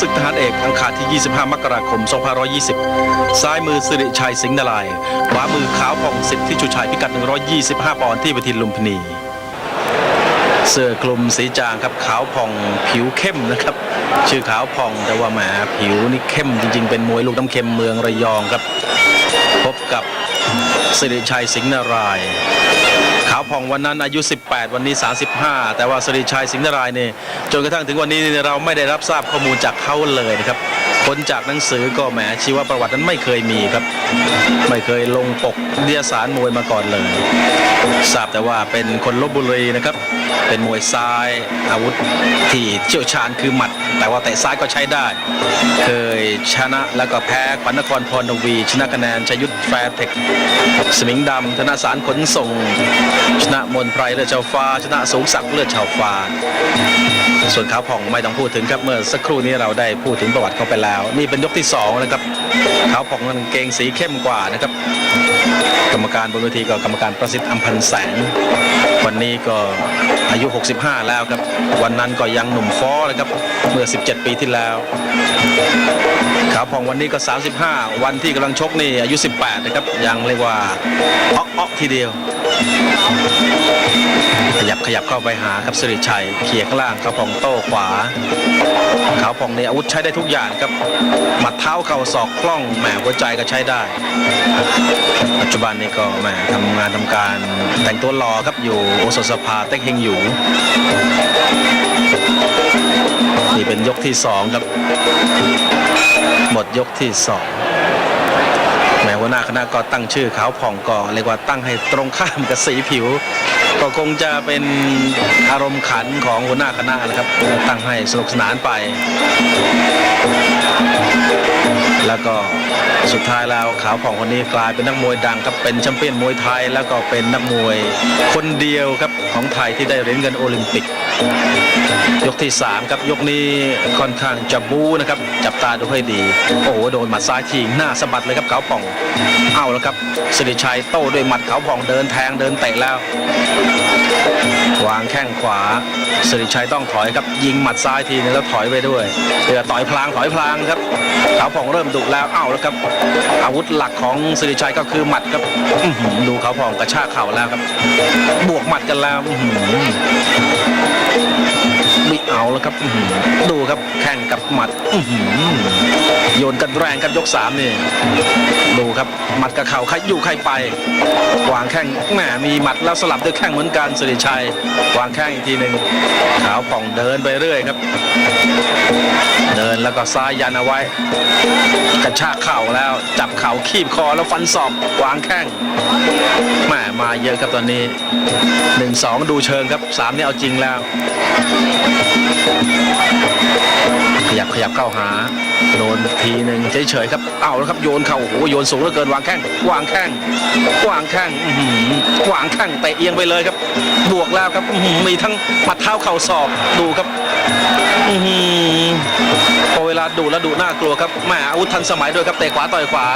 ศึกทหารเอกอังคารที่ 25 มกราคม 2520 ซ้ายมือสิริชัยสิงห์นารายขวามือขาวผ่องสิทธิชุชัยพิกัด 125 ปอนด์ที่เวทีลุมพินี เสื้อคลุมสีจางครับขาวผ่องผิวเข้มนะครับ ชื่อขาวผ่องแต่ว่าแหมผิวนี่เข้มจริง ๆ เป็นมวยลูกน้ำเค็มเมืองระยองครับ พบกับสิริชัยสิงห์นาราย ขาวผ่องวันนั้นอายุ 18 วันนี้ 35 แต่ว่าสริชัยสิงห์นารายณ์เนี่ยจนกระทั่งถึงวันนี้เราไม่ได้รับทราบข้อมูลจากเขาเลยนะครับ คนจากหนังสือก็แหมชีวประวัตินั้นไม่เคยมีครับ ไม่เคยลงปกนิตยสารมวยมาก่อนเลย ทราบแต่ว่าเป็นคนลบบุรีนะครับ เป็นมวยซ้ายอาวุธที่เชี่ยวชาญคือหมัด แต่ว่าเตะซ้ายก็ใช้ได้ เคยชนะแล้วก็แพ้ขวัญนครพรนวี ชนะคะแนนชยุทธแฟร์เทคสมิงดำธนาสารขนส่ง ชนะมนไพรเลือดชาวฟ้า ชนะสูงศักดิ์เลือดชาวฟ้า ส่วนขาวผ่องไม่ต้องพูดถึงครับเมื่อสักครู่นี้เราได้พูดถึงประวัติเขาไปแล้วนี่เป็นยกที่สองนะครับขาวผ่องนั้นเกงสีเข้มกว่านะครับ กรรมการบนเวทีก็กรรมการประสิทธิ์อัมพันแสง วันนี้ก็อายุ 65 แล้วครับ วันนั้นก็ยังหนุ่มฟ้อเลยครับ เมื่อ 17 ปีที่แล้วขาวผ่องวันนี้ก็ 35 วันที่กำลังชกนี่อายุ 18 นะครับ ยังเรียกว่าอ๊อกอ๊อกทีเดียว ขยับขยับเข้าไปหาครับสิริชัยเขี่ยข้างล่างเขาวผ่องโต้ขวาเขาวผ่องในอาวุธใช้ได้ทุกอย่างครับหมัดเท้าเข่าศอกคล่องแหมหัวใจก็ใช้ได้ ปัจจุบันนี้ก็แหมทำงานทำการแต่งตัวรอครับอยู่โอสถสภาเต็กเฮงอยู่นี่เป็นยกที่สองครับ หมดยกที่สอง แม้หัวหน้าคณะก็ตั้งชื่อขาวผ่องก็เรียกว่าตั้งให้ตรงข้ามกับสีผิว ก็คงจะเป็นอารมณ์ขันของหัวหน้าคณะนะครับ ตั้งให้สนุกสนานไป แล้วก็สุดท้ายแล้วขาวผ่องคนนี้กลายเป็นนักมวยดังครับเป็นแชมเปี้ยนมวยไทย แล้วก็เป็นนักมวยคนเดียวครับของไทยที่ได้เหรียญเงินโอลิมปิก ยกที่ 3 ครับยกนี้ค่อนข้างจะบูนะครับ จับตาดูให้ดี โอ้โหโดนหมัดซ้ายทีหน้าสะบัดเลยครับขาวผ่องเอาแล้วครับสิริชัยโต้ด้วยหมัดขาวผ่องเดินแทงเดินเตะแล้ววางแข้งขวาสิริชัยต้องถอยครับยิงหมัดซ้ายทีนึงแล้วถอยไปด้วยเดือต่อยพลางถอยพลางครับขาวผ่องเริ่มดุแล้วเอาแล้วครับ อาวุธหลักของสิริชัยก็คือหมัดครับดูเขาพองกระชากเข่าแล้วครับ บวกหมัดกันแล้ว เอาแล้วครับดูครับแข่งกับหมัดโยนกันแรงครับยกสามนี่ดูครับหมัดกับเข่าใครอยู่ใครไปวางแข้งแหมมีหมัดแล้วสลับด้วยแข้งเหมือนกันสิริชัยวางแข้งอีกทีหนึ่งขาวผ่องเดินไปเรื่อยครับ เดินแล้วก็ซ้ายยันเอาไว้ กระชากเข่าแล้วจับเข่าคีบคอแล้วฟันศอกวางแข้งแหมมาเยอะครับตอนนี้หนึ่งสองดูเชิงครับสามนี่เอาจริงแล้ว Thank you. ขยับขยับเข้าหาโดนทีหนึ่งเฉยๆครับเอาแล้วครับโยนเข่าโอ้โหโยนสูงเหลือเกินวางแข้งวางแข้งวางแข้งอื้อหือวางแข้งเตะเอียงไปเลยครับ บวกแล้วครับมีทั้งหมัดเท้าเข่าศอกดูครับอื้อหือพอเวลาดูแล้วดูน่ากลัวครับแหมอาวุธทันสมัยด้วยครับเตะขวาต่อยขวา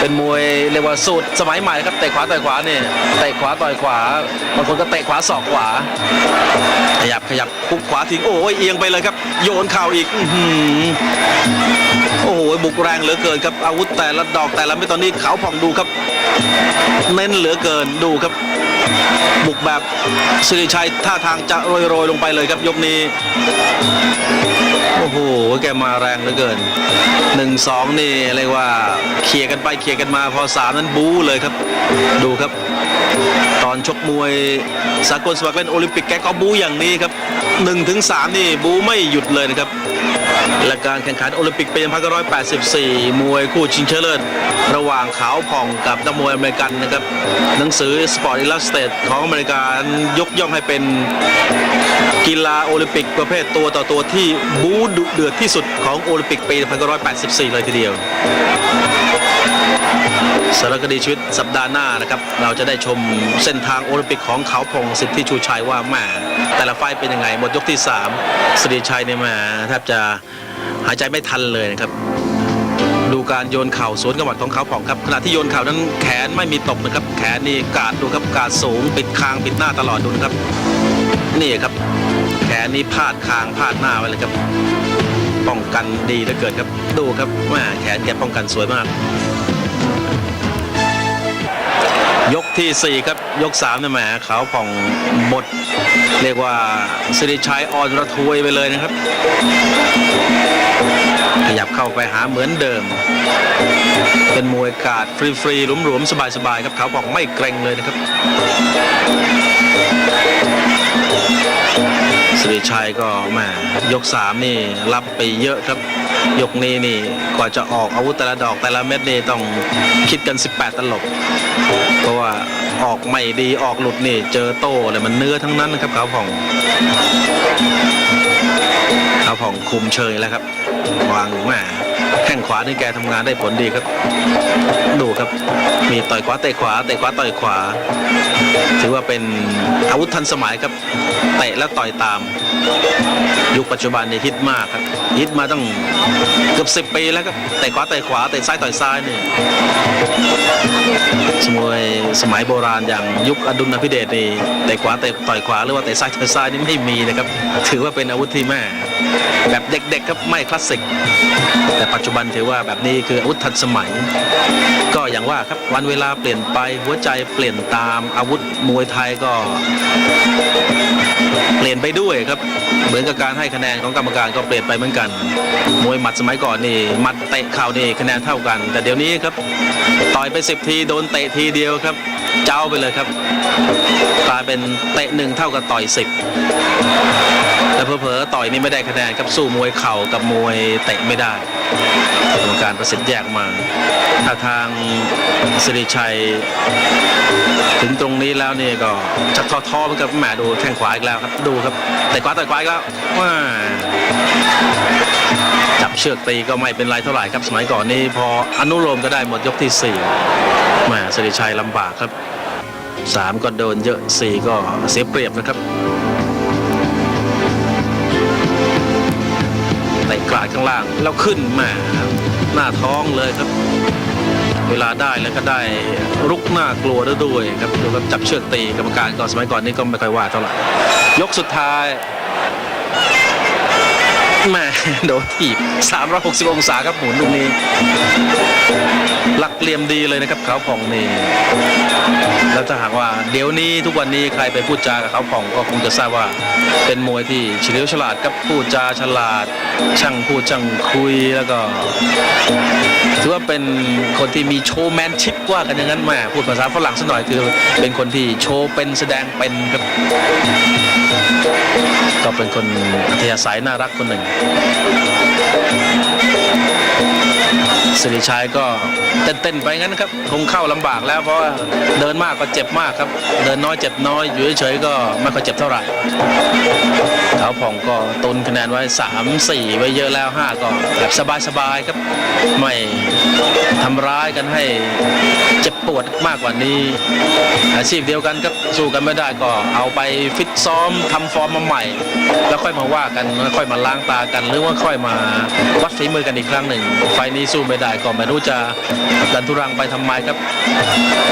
เป็นมวยเรียกว่าสูตรสมัยใหม่ครับเตะขวาต่อยขวาเนี่ยเตะขวาต่อยขวาบางคนก็เตะขวาศอกขวา ขยับขยับคุกขวาทิ้งโอ้ยเอียงไปเลยครับ โยนเข่าอีกอโอ้โหบุกแรงเหลือเกินครับ อาวุธแต่ละดอกแต่ละเม็ดตอนนี้เขาผ่องดูครับ เน้นเหลือเกินดูครับ บุกแบบสิริชัยท่าทางจะโรยๆลงไปเลยครับยกนี้โอ้โห แกมาแรงเหลือเกินหนึ่งสองนี่เรียกว่าเคลียร์กันไปเคลียร์กันมาพอสามนั้นบู๊เลยครับ ดูครับ ตอนชกมวยสากลสมัครเล่นโอลิมปิกแกก็บูอย่างนี้ครับ1นถึงสนี่บูไม่หยุดเลยนะครับและการแข่งขันโอลิมปิกปี1984 มวยคู่ชิงชนะเลิศระหว่างขาวผ่องกับนักมวยอเมริกันนะครับ หนังสือ Sport Illustrated ของอเมริกายกย่องให้เป็นกีฬาโอลิมปิกประเภทตัวต่อตัวที่บูดุเดือดที่สุดของโอลิมปิกปี1984 เลยทีเดียว สารคดีชีวิตสัปดาห์หน้านะครับ เราจะได้ชมเส้นทางโอลิมปิกของเขาพงสิทธิชูชัยว่าแหมแต่ละไฟเป็นยังไงหมดยกที่3สิริชัยเนี่ยแหมแทบจะหายใจไม่ทันเลยนะครับดูการโยนเข่าสวนกระหมัดของเขาผ่องครับขณะที่โยนเข่านั้นแขนไม่มีตกนะครับ แขนนี่กาดดูครับกาดสูงปิดคางปิดหน้าตลอดดูนะครับ นี่ครับ แขนนี้พาดคางพาดหน้าไว้เลยครับ ป้องกันดีเหลือเกินครับดูครับแม่แขนแกป้องกันสวยมาก ยกที่ 4 ครับ ยก3เนี่ยแหมขาวผ่องหมด เรียกว่าสิริชัยอ่อนระทวยไปเลยนะครับ ขยับเข้าไปหาเหมือนเดิม เป็นมวยกาดฟรีๆหลวมๆ สบายๆ ครับขาวผ่องไม่เกรงเลยนะครับ สิริชัยก็แหมยกสามนี่รับไปเยอะครับ ยกนี้นี่กว่าจะออกอาวุธแต่ละดอกแต่ละเม็ดนี่ต้องคิดกัน 18 ตลบ เพราะว่าออกไม่ดีออกหลุดนี่เจอโต้เลยมันเนื้อทั้งนั้นนะครับขาวผ่องขาวผ่องคุมเชยแล้วครับ วางแหม แข้งขวานี่แกทำงานได้ผลดีครับ ดูครับ มีต่อยขวาเตะขวาเตะขวาต่อยขวา ถือว่าเป็นอาวุธทันสมัยครับเตะแล้วต่อยตาม ยุคปัจจุบันนี่ฮิตมากครับฮิตมาตั้งเกือบสิบปีแล้วครับเตะขวาเตะขวาเตะซ้ายต่อยซ้ายนี่สมัยสมัยโบราณอย่างยุคอดุลพิเดชนี่เตะขวาเตะต่อยขวาหรือว่าเตะซ้ายต่อยซ้ายนี่ไม่มีนะครับ ถือว่าเป็นอาวุธที่แม่แบบเด็กๆครับไม่คลาสสิกแต่ปัจจุบันถือว่าแบบนี้คืออาวุธทันสมัย ก็อย่างว่าครับวันเวลาเปลี่ยนไปหัวใจเปลี่ยนตามอาวุธมวยไทยก็ ลี่ยนไปด้วยครับเหมือนกับการให้คะแนนของกรรมการก็เปลี่ยนไปเหมือนกัน มวยหมัดสมัยก่อนนี่หมัดเตะเข่านี่คะแนนเท่ากัน แต่เดี๋ยวนี้ครับต่อยไปสิบทีโดนเตะทีเดียวครับ เจ้าไปเลยครับกลายเป็นเตะหนึ่งเท่ากับต่อยสิบแต่เผลอๆต่อยนี่ไม่ได้คะแนนครับสู้มวยเข่ากับมวยเตะไม่ได้กรรมการประสิทธิ์แยกมาถ้าทางสิริชัยถึงตรงนี้แล้วนี่ก็จะท้อท้อๆเหมือนกับแหมดูแข้งขวาอีกแล้วครับดูครับแต่ขวาแต่ขวากแล้วจับเชือกตีก็ไม่เป็นไรเท่าไหร่ครับ สมัยก่อนนี่พออนุโลมก็ได้หมดยกที่สี่แหมสิริชัยลำบากครับสามก็โดนเยอะสี่ก็เสียเปรียบนะครับเตะกลาดข้างล่างแล้วขึ้นแหมาหน้าท้องเลยครับ เวลาได้แล้วก็ได้รุกหน้ากลัวด้วยครับดูครับจับเชือกตีกรรมการก่อนสมัยก่อนนี่ก็ไม่ค่อยว่าเท่าไหร่ยกสุดท้าย แม่โดนถีบ360 องศาครับหมุนลูกนี้หลักเหลี่ยมดีเลยนะครับเขาผ่องนี่แล้วถ้าหากว่าเดี๋ยวนี้ทุกวันนี้ใครไปพูดจากับเขาผ่องก็คงจะทราบว่า เป็นมวยที่เฉลียวฉลาดครับพูดจาฉลาด ช่างพูดช่างคุยแล้วก็ถือว่าเป็นคนที่มีโชว์แมนชิพว่ากันอย่างนั้นแหมาพูดภาษาฝรั่งสักหน่อยคือเป็นคนที่โชว์เป็นแสดงเป็นครับ ก็เป็นคนอัธยาศัยน่ารักคนหนึ่ง สิริชัยก็เต้นๆไปงั้นครับคงเข้าลำบากแล้วเพราะว่าเดินมากก็เจ็บมากครับ เดินน้อยเจ็บน้อยอยู่เฉยๆก็ไม่ค่อยเจ็บเท่าไหร่เขาผ่องก็ตุนคะแนนไว้3 4 ไว้เยอะแล้ว 5 ก็แบบสบายๆครับไม่ทำร้ายกันให้เจ็บปวดมากกว่านี้ อาชีพเดียวกันครับสู้กันไม่ได้ก็เอาไปฟิตซ้อมทำฟอร์มมาใหม่ แล้วค่อยมาว่ากันแล้วค่อยมาล้างตากัน หรือว่าค่อยมาวัดฝีมือกันอีกครั้งหนึ่งไฟล์นี้สู้ไม่ได้ก็ไม่รู้จะดันทุรังไปทำไมครับ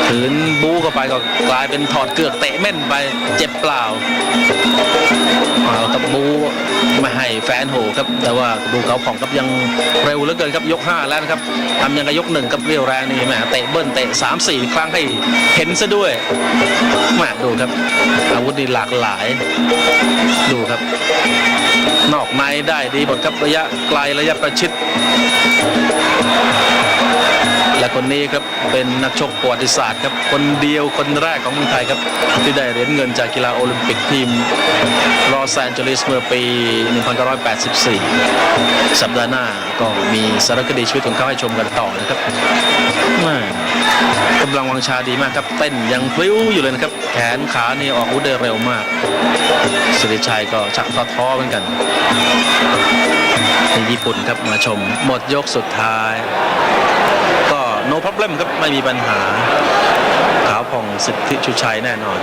ถืนบู๊เข้าไปก็กลายเป็นถอดเกือกเตะเม่นไปเจ็บเปล่าเอากับบูไม่ให้แฟนโหครับ แต่ว่าดูเขาผ่องครับยังเร็วเหลือเกินครับยก 5 แล้วนะครับทำยังกับยกหนึ่งกับเรียวแรงนี่แหมเตะเบิ้ลเตะ 3 4 ครั้งให้เห็นซะด้วยแหมดูครับ อาวุธนี่หลากหลาย ดูครับ นอกในได้ดีหมดครับระยะไกลระยะประชิดและคนนี้ครับเป็นนักชกประวัติศาสตร์ครับคนเดียวคนแรกของเมืองไทยครับที่ได้เหรียญเงินจากกีฬาโอลิมปิกทีมลอสแอนเจลิสเมื่อปี 1984 สัปดาห์หน้าก็มีสารคดีชีวิตของเขาให้ชมกันต่อนะครับกำลังวังชาดีมากครับเต้นยังพลิ้วอยู่เลยนะครับ แขนขานี่ออกอาวุธได้เร็วมากสิริชัยก็ชักท้อๆเหมือนกัน ที่ญี่ปุ่นครับมาชม หมดยกสุดท้าย ก็ no problem ครับไม่มีปัญหาขาวผ่องสิทธิชุชัยแน่นอน